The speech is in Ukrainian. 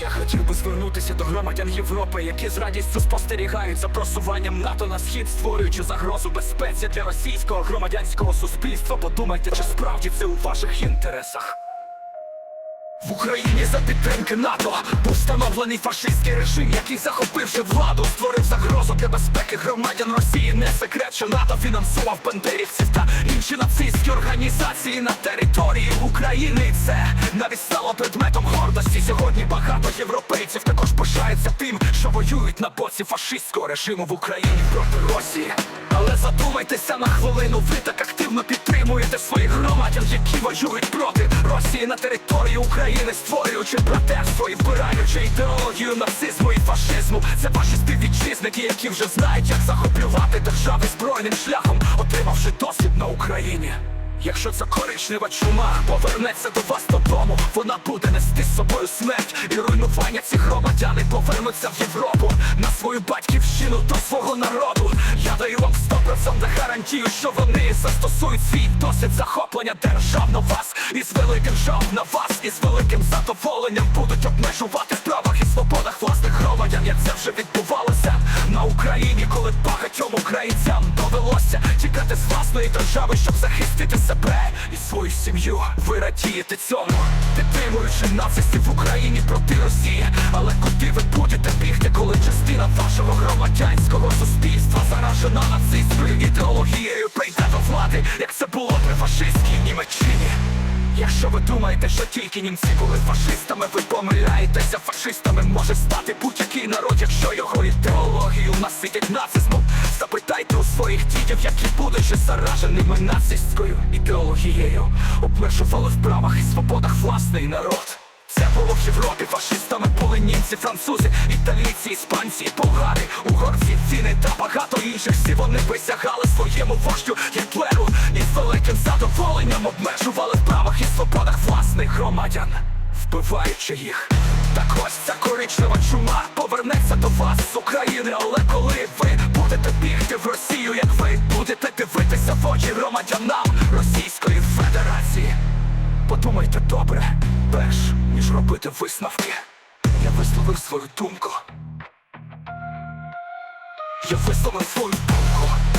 Я хотів би звернутися до громадян Європи, які з радістю спостерігають за просуванням НАТО на схід, створюючи загрозу безпеці для російського громадянського суспільства. Подумайте, чи справді це у ваших інтересах. В Україні за підтримки НАТО був встановлений фашистський режим, який захопивши владу, створив загрозу для безпеки громадян Росії. Не секрет, що НАТО фінансував бандерівців та інші нацистські організації на території України. І це навіть стало предметом гордості. Сьогодні багато європейців також пишаються тим, що воюють на боці фашистського режиму в Україні проти Росії. Але задумайтеся на хвилину, ви так активно підтримуєте своїх громадян, які воюють проти Росії на території України, створюючи братерство і вбираючи ідеологію нацизму і фашизму. Це ваші співвітчизники, які вже знають, як захоплювати держави збройним шляхом, отримавши досвід на Україні. Якщо ця коричнева чума повернеться до вас додому, вона буде нести з собою смерть і руйнування ці громадяни повернуться в Європу на свою батьківщину до свого народу. Я даю вам 100% гарантію, що вони застосують свій досвід захоплення держав на вас із великим жал на вас, із великим задоволенням будуть обмежувати в правах і свободах власних громадян. Як це вже відбувалося на Україні, коли багатьом українцям довелося тікати з власної держави, щоб захистити себе і свою сім'ю. Ви радієте цьому, підтримуючи нацистів в Україні проти Росії. Але куди ви будете бігти, коли частина вашого громадянського фашистській Німеччині? Якщо ви думаєте, що тільки німці були фашистами, ви помиляєтеся фашистами може стати будь-який народ, якщо його ідеологію наситять нацизмом. Запитайте у своїх дітей, які будучи зараженими нацистською ідеологією, обмежували в правах і свободах власний народ. Це було в Європі фашистами були німці, французи, італійці, іспанці, болгари, угорці, фіни та багато інших. Всі вони присягали своєму вождю задоволенням обмежували в правах і свободах власних громадян, вбиваючи їх. Так ось ця коричнева чума повернеться до вас з України, але коли ви будете бігти в Росію, як ви будете дивитися в очі громадянам Російської Федерації. Подумайте добре, перш ніж робити висновки. Я висловив свою думку. Я висловив свою думку.